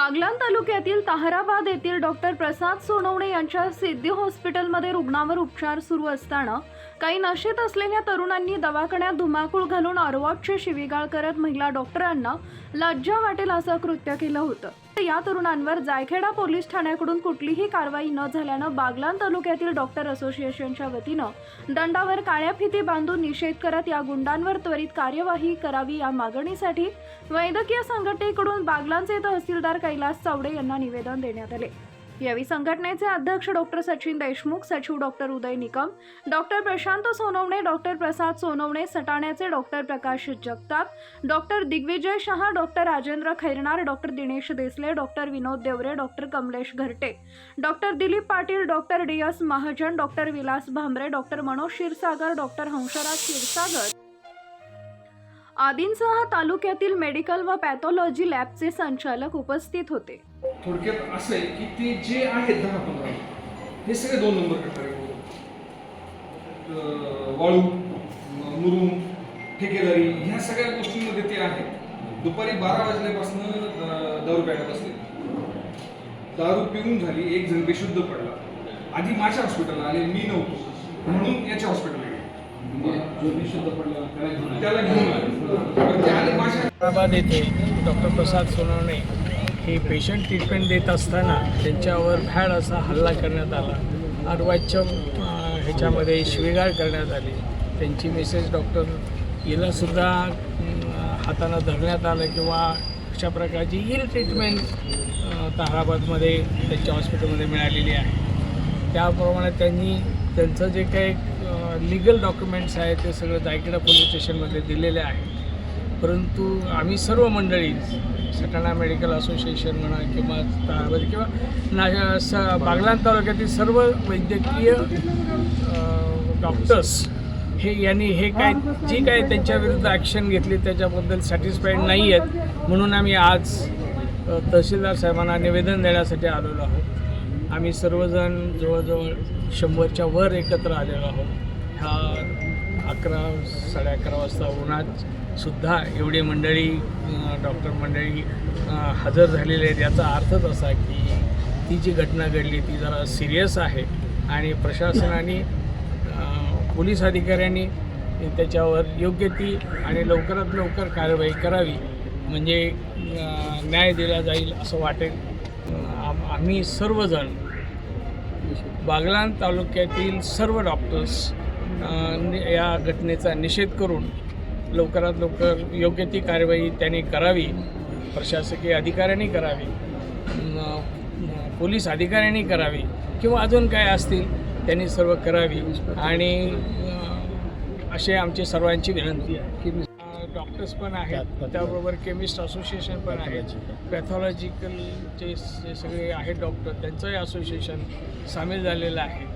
बागलान तालुक्यातील ताहराबाद येथील डॉक्टर प्रसाद सोनवणे यांच्या सिद्धी हॉस्पिटलमध्ये रुग्णावर उपचार सुरू असताना काही नशेत असलेल्या तरुणांनी दवाखान्यात धुमाकूळ घालून अर्वॉटचे शिवीगाळ करत महिला डॉक्टरांना लज्जा वाटेल असं कृत्य केलं होतं. या तरुणांवर जायखेडा पोलीस ठाण्याकडून कुठलीही कारवाई न झाल्यानं बागलान तालुक्यातील डॉक्टर असोसिएशनच्या वतीनं दंडावर काळ्या फिती बांधून निषेध करत या गुंडांवर त्वरित कार्यवाही करावी या मागणीसाठी वैद्यकीय संघटनेकडून बागलांचे तहसीलदार कैलास चावडे यांना निवेदन देण्यात आले. यावेळी संघटनेचे अध्यक्ष डॉक्टर सचिन देशमुख सचिव doctor Uday Nikam doctor Prashant Sonawane doctor Prasad Sonawane सटाण्याचे doctor Prakash Jagtap doctor Digvijay Shah doctor Rajendra Khairnar doctor Dinesh Desale doctor Vinod Deore doctor Kamlesh Gharte doctor Dilip Patil doctor D S Mahajan doctor Vilas Bhambare doctor Manoj Kshirsagar doctor Hansraj Kshirsagar आदींसह तालुक्यातील medical व pathology लॅबचे संचालक उपस्थित होते. थोडक्यात असं आहे की ते जे आहेत दहा पंधरा हे सगळे दोन नंबर प्रकारे वाळू मुरुम ठेकेदारी ह्या सगळ्या गोष्टींमध्ये ते आहेत. दुपारी बारा वाजल्यापासून दारू प्यायला असते दारू पिऊन झाली एक जण बेशुद्ध पडला. आधी माझ्या हॉस्पिटलला आले मी नव्हतो. म्हणून याच्या हॉस्पिटलला गेले. त्याला हैदराबाद येथे डॉक्टर प्रसाद सोनवणे हे पेशंट ट्रीटमेंट देत असताना त्यांच्यावर भॅड असा हल्ला करण्यात आला. अर्वाच्य ह्याच्यामध्ये शिवेगाळ करण्यात आली. त्यांची मेसेज डॉक्टर हिलासुद्धा हातानं धरण्यात आलं किंवा अशा प्रकारची इल ट्रीटमेंट अं, ताहराबादमध्ये त्यांच्या हॉस्पिटलमध्ये मिळालेली आहे. त्याप्रमाणे त्यांनी त्यांचं जे काही लिगल डॉक्युमेंट्स आहेत ते सगळं जायकडा पोलीस स्टेशनमध्ये दिलेले आहे परंतु आम्ही सर्व मंडळी सटाणा मेडिकल असोसिएशन म्हणा किंवा ताराबाद किंवा ना स बागलाण तालुक्यातील सर्व वैद्यकीय डॉक्टर्स हे यांनी हे काय जी काय त्यांच्या विरुद्ध ॲक्शन घेतली त्याच्याबद्दल सॅटिस्फाईड नाही आहेत म्हणून आम्ही आज तहसीलदार साहेबांना निवेदन देण्यासाठी आलेलो आहोत. आम्ही सर्वजण जवळजवळ शंभरच्या वर एकत्र आलेलो आहोत. ह्या अकरा साडे अकरा वाजता उन्हात सुद्धा एवढी मंडळी डॉक्टर मंडळी हजर झालेली आहेत. याचा अर्थच असा की ती जी घटना घडली ती जरा सिरियस आहे आणि प्रशासनाने पोलीस अधिकाऱ्यांनी त्याच्यावर योग्य ती आणि लवकरात लवकर कारवाई करावी. म्हणजे न्याय दिला जाईल असं वाटेल. आम- आम्ही सर्वजण बागलाण तालुक्यातील सर्व डॉक्टर्स या घटनेचा निषेध करून लवकरात लवकर योग्य ती कारवाई त्यांनी करावी प्रशासकीय अधिकाऱ्यांनी करावी पोलीस अधिकाऱ्यांनी करावी किंवा अजून काय असतील त्यांनी सर्व करावी. आणि असे आमची सर्वांची विनंती आहे. की डॉक्टर्स पण आहेत त्याबरोबर केमिस्ट असोसिएशन पण आहे पॅथॉलॉजिकल जे सगळे आहेत डॉक्टर त्यांचंही असोसिएशन सामील झालेलं आहे.